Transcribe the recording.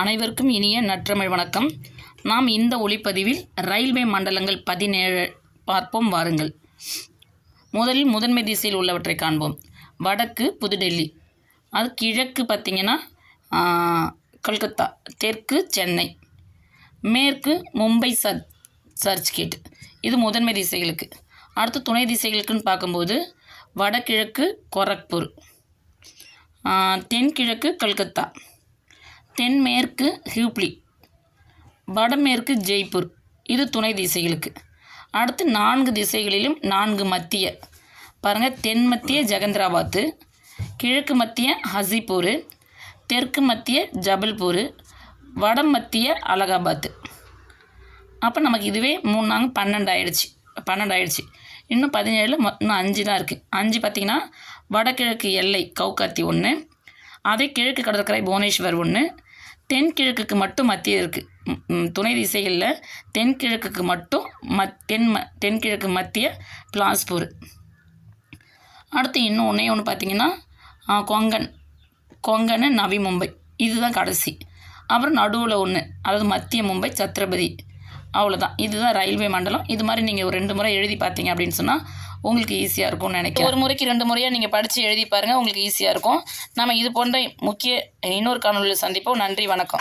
அனைவருக்கும் இனிய நற்றமிழ் வணக்கம். நாம் இந்த ஒளிப்பதிவில் ரயில்வே மண்டலங்கள் பதினேழு பார்ப்போம் வாருங்கள். முதலில் முதன்மை திசையில் உள்ளவற்றை காண்போம். வடக்கு புதுடெல்லி. அது கிழக்கு பார்த்திங்கன்னா கல்கத்தா தெற்கு சென்னை. மேற்கு மும்பை சர் சர்ச்கேட். இது முதன்மை திசைகளுக்கு. அடுத்து துணை திசைகளுக்குன்னு பார்க்கும்போது வடகிழக்கு கொரக்பூர். தென்கிழக்கு கல்கத்தா. தென்மேற்கு ஹியூப்ளி வடமேற்கு ஜெய்ப்பூர். இது துணை திசைகளுக்கு. அடுத்து நான்கு திசைகளிலும் நான்கு மத்திய. பாருங்கள் தென் மத்திய ஜெகந்திராபாத்து கிழக்கு மத்திய ஹசிப்பூர் தெற்கு மத்திய ஜபல்பூர் வட மத்திய அலகாபாத்து. அப்போ நமக்கு இதுவே மூணு நாங்கள் பன்னெண்டு ஆயிடுச்சு பன்னெண்டு ஆயிடுச்சு இன்னும் பதினேழு இன்னும் அஞ்சு தான் இருக்குது அஞ்சு பார்த்திங்கன்னா வடகிழக்கு எல்லை கவுகாத்தி ஒன்று அதே கிழக்கு கடற்கரை புவனேஸ்வர் ஒன்று தென்கிழக்குக்கு மட்டும் மத்திய இருக்குது துணை திசைகளில் தென்கிழக்குக்கு மட்டும் மத் தென் ம தென்கிழக்கு மத்திய பிலாஸ்பூர். அடுத்து இன்னும் ஒன்றே ஒன்று பார்த்தீங்கன்னா கொங்கன் கொங்கன் நவி மும்பை. இதுதான் கடைசி. அப்புறம் நடுவில் ஒன்று அதாவது மத்திய மும்பை சத்ரபதி. அவ்வளோதான் இதுதான் ரயில்வே மண்டலம். இது மாதிரி நீங்கள் ஒரு ரெண்டு முறை எழுதி பார்த்தீங்க அப்படின்னு சொன்னால் உங்களுக்கு ஈஸியாக இருக்கும்னு நினைக்கிறேன். ஒரு முறைக்கு ரெண்டு முறையாக நீங்கள் படித்து எழுதி பாருங்கள் உங்களுக்கு ஈஸியாக இருக்கும். நம்ம இது போன்ற முக்கிய இன்னொரு காணொலியில் சந்திப்போம். நன்றி வணக்கம்.